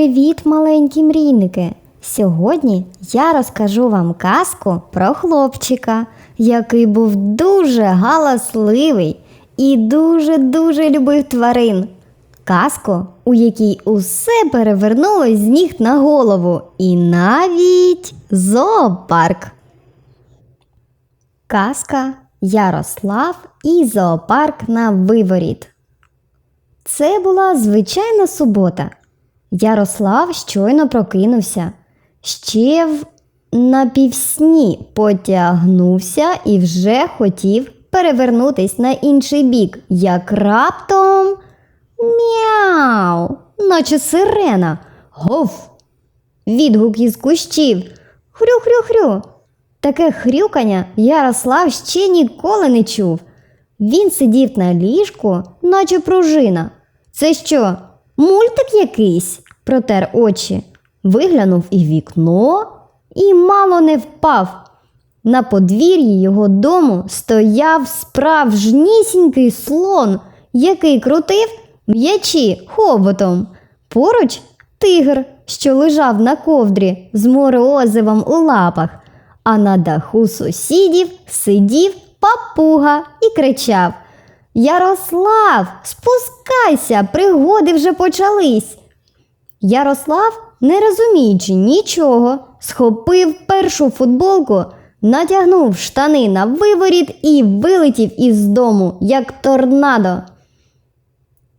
Привіт, маленькі мрійники! Сьогодні я розкажу вам казку про хлопчика, який був дуже галасливий і дуже-дуже любив тварин. Казку, у якій усе перевернулось з ніг на голову, і навіть зоопарк. Казка Ярослав і зоопарк на виворіт. Це була звичайна субота. Ярослав щойно прокинувся. Ще в напівсні потягнувся і вже хотів перевернутись на інший бік, як раптом мяу, наче сирена. Гов. Відгук із кущів. Хрю-хрю-хрю. Таке хрюкання Ярослав ще ніколи не чув. Він сидів на ліжку, наче пружина. Це що, мультик якийсь? протер очі, виглянув і вікно і мало не впав. На подвір'ї його дому стояв справжнісінький слон, який крутив м'ячі хоботом. Поруч тигр, що лежав на ковдрі з морозивом у лапах, а на даху сусідів сидів папуга і кричав Ярослав, спускайся, пригоди вже почались. Ярослав, не розуміючи нічого, схопив першу футболку, натягнув штани на виворіт і вилетів із дому, як торнадо.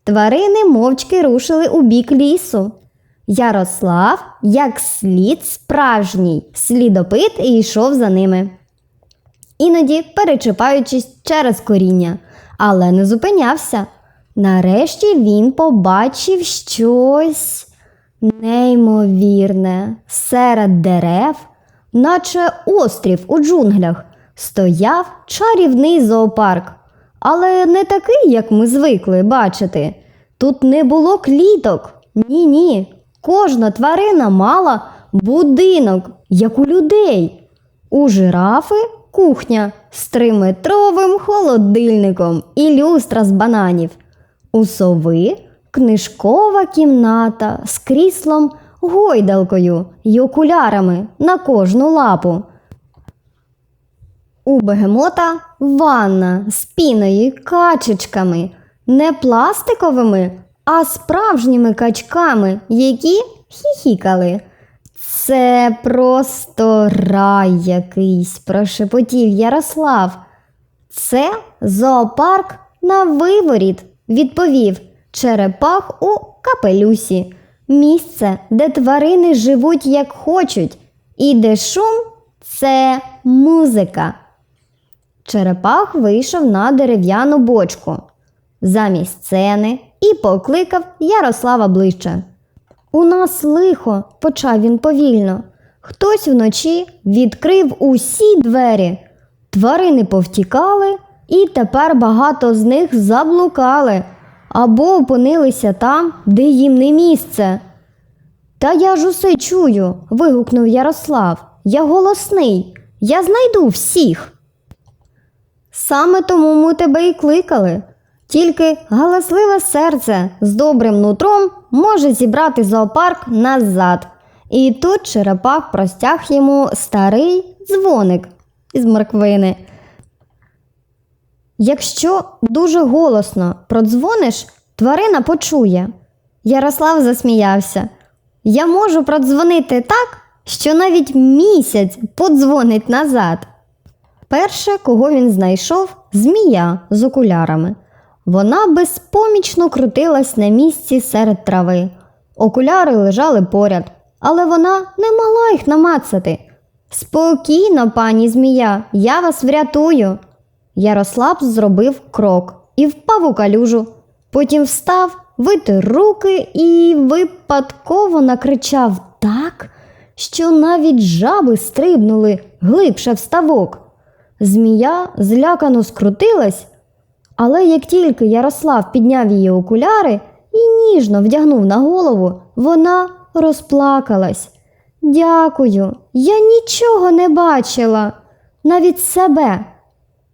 Тварини мовчки рушили у бік лісу. Ярослав, як слід справжній, слідопит і йшов за ними. Іноді перечіпаючись через коріння, але не зупинявся. Нарешті він побачив щось неймовірне. Серед дерев, наче острів у джунглях, стояв чарівний зоопарк. Але не такий, як ми звикли бачити. Тут не було кліток. Ні, ні. Кожна тварина мала будинок, як у людей. У жирафи кухня з триметровим холодильником і люстра з бананів. У сови книжкова кімната з кріслом, гойдалкою й окулярами на кожну лапу. У бегемота ванна з піною качечками, не пластиковими, а справжніми качками, які хіхікали. Це просто рай якийсь, прошепотів Ярослав. Це зоопарк на виворіт, відповів черепах у капелюсі. Місце, де тварини живуть як хочуть, і де шум це музика. Черепах вийшов на дерев'яну бочку замість сцени і покликав Ярослава ближче. У нас лихо, почав він повільно. Хтось вночі відкрив усі двері. Тварини повтікали, і тепер багато з них заблукали або опинилися там, де їм не місце. Та я ж усе чую. вигукнув Ярослав. Я голосний, я знайду всіх. Саме тому ми тебе і кликали. Тільки галасливе серце з добрим нутром може зібрати зоопарк назад. І тут черепах простяг йому старий дзвоник із морквини. Якщо дуже голосно продзвониш, тварина почує. Ярослав засміявся. Я можу продзвонити так, що навіть місяць подзвонить назад. Перше, кого він знайшов, змія з окулярами. Вона безпомічно крутилась на місці серед трави. Окуляри лежали поряд, але вона не могла їх намацати. Спокійно, пані змія, я вас врятую. Ярослав зробив крок і впав у калюжу. Потім встав, витер руки і випадково накричав так, що навіть жаби стрибнули глибше в ставок. Змія злякано скрутилась, але як тільки Ярослав підняв її окуляри і ніжно вдягнув на голову, вона розплакалась. Дякую, я нічого не бачила, навіть себе.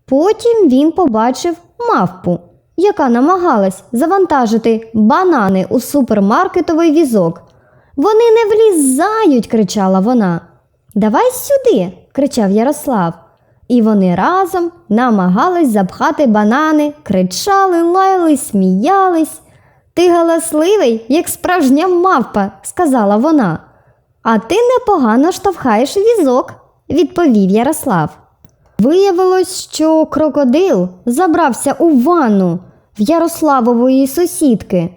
Потім він побачив мавпу, яка намагалась завантажити банани у супермаркетовий візок. Вони не влізають, кричала вона. Давай сюди, кричав Ярослав. І вони разом намагались запхати банани, кричали, лаялись, сміялись. Ти галасливий, як справжня мавпа, сказала вона. А ти непогано штовхаєш візок, відповів Ярослав. Виявилось, що крокодил забрався у ванну в Ярославової сусідки.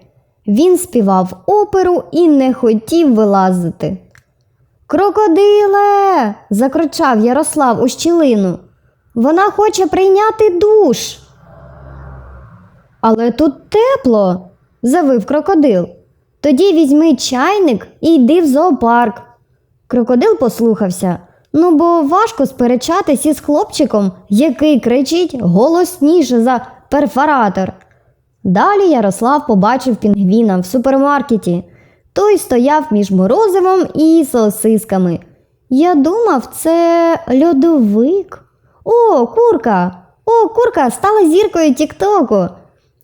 Він співав оперу і не хотів вилазити. Крокодиле. закричав Ярослав у щілину. Вона хоче прийняти душ. Але тут тепло, завив крокодил. Тоді візьми чайник і йди в зоопарк. Крокодил послухався. Ну, бо важко сперечатись із хлопчиком, який кричить голосніше за перфоратор. Далі Ярослав побачив пінгвіна в супермаркеті. Той стояв між морозивом і сосисками. Я думав, це льодовик. О, курка! О, курка стала зіркою Тіктоку.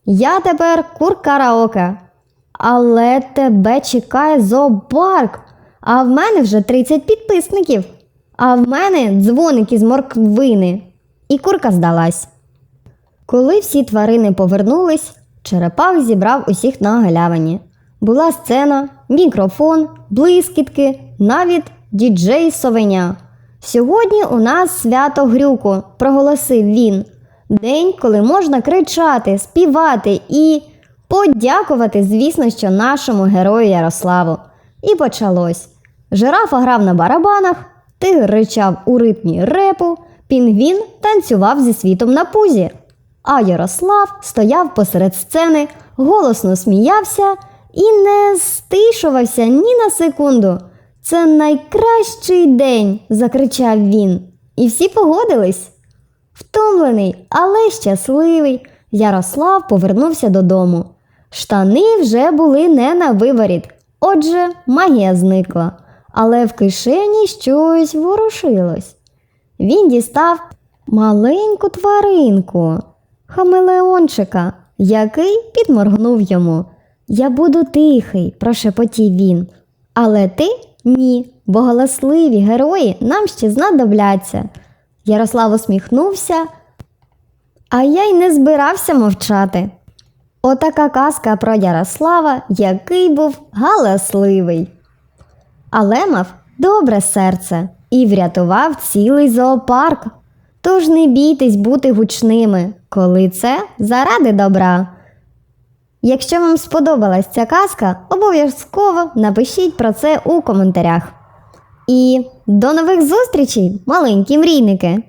Я тепер кур караоке. Але тебе чекає зоопарк, а в мене вже 30 підписників. А в мене дзвоник із морквини. І курка здалась. Коли всі тварини повернулись, черепах зібрав усіх на галявині. Була сцена, мікрофон, блискітки, навіть діджей совеня. Сьогодні у нас свято грюку, проголосив він. День, коли можна кричати, співати і подякувати, звісно, що нашому герою Ярославу. І почалось. Жирафа грав на барабанах, тигр ричав у ритмі репу, пінгвін танцював зі світом на пузі. А Ярослав стояв посеред сцени, голосно сміявся і не стишувався ні на секунду. Це найкращий день, закричав він. І всі погодились. Втомлений, але щасливий, Ярослав повернувся додому. Штани вже були не на виворіт, отже, магія зникла, але в кишені щось ворушилось. Він дістав маленьку тваринку, хамелеончика, який підморгнув йому. Я буду тихий, прошепотів він. Але ти ні, бо галасливі герої нам ще знадобляться. Ярослав усміхнувся, а я й не збирався мовчати. Отака казка про Ярослава, який був галасливий. Але мав добре серце і врятував цілий зоопарк. Тож не бійтесь бути гучними, коли це заради добра. Якщо вам сподобалась ця казка, обов'язково напишіть про це у коментарях. І до нових зустрічей, маленькі мрійники!